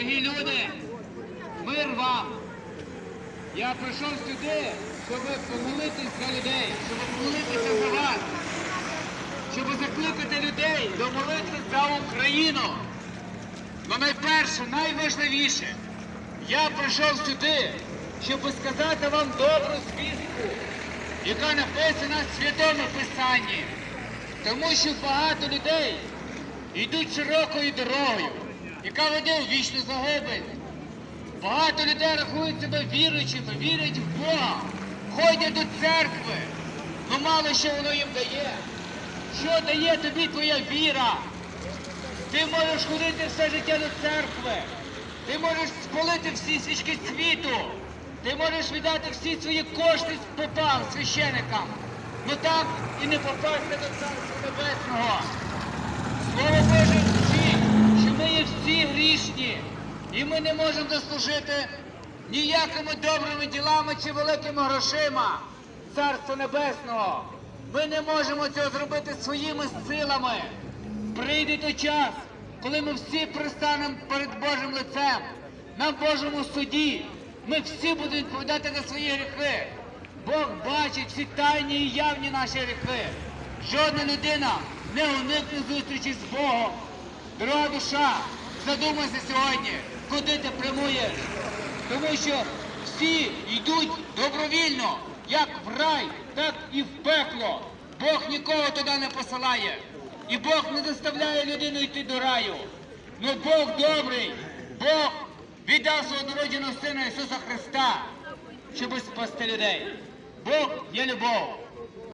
Дорогі люди, мир вам! Я прийшов сюди, щоб помолитись за людей, щоб помолитися за вас, щоб закликати людей до молитви за Україну. Ну найперше, найважливіше, я прийшов сюди, щоб сказати вам добру звістку, яка написана в Святому Писанні. Тому що багато людей йдуть широкою дорогою, яка веде у вічну загибель. Багато людей рахують себе віруючими, вірять в Бога, ходять до церкви. Ну мало що воно їм дає. Що дає тобі твоя віра? Ти можеш ходити все життя до церкви. Ти можеш спалити всі свічки світу. Ти можеш віддати всі свої кошти попам, священикам. Ну так і не попасти до Царства Небесного. Слово Боже вчить, що ми є всі грішні, і ми не можемо заслужити ніякими добрими ділами чи великими грошима Царства Небесного. Ми не можемо цього зробити своїми силами. Прийде той час, коли ми всі пристанемо перед Божим лицем, на Божому суді. Ми всі будемо відповідати за свої гріхи. Бог бачить всі тайні і явні наші гріхи. Жодна людина не уникне зустрічі з Богом. Дорога душа, задумайся сьогодні, куди ти прямуєш. Тому що всі йдуть добровільно, як в рай, так і в пекло. Бог нікого туди не посилає. І Бог не заставляє людину йти до раю. Ну Бог добрий, Бог віддав свого народженого Сина Ісуса Христа, щоб спасти людей. Бог є любов.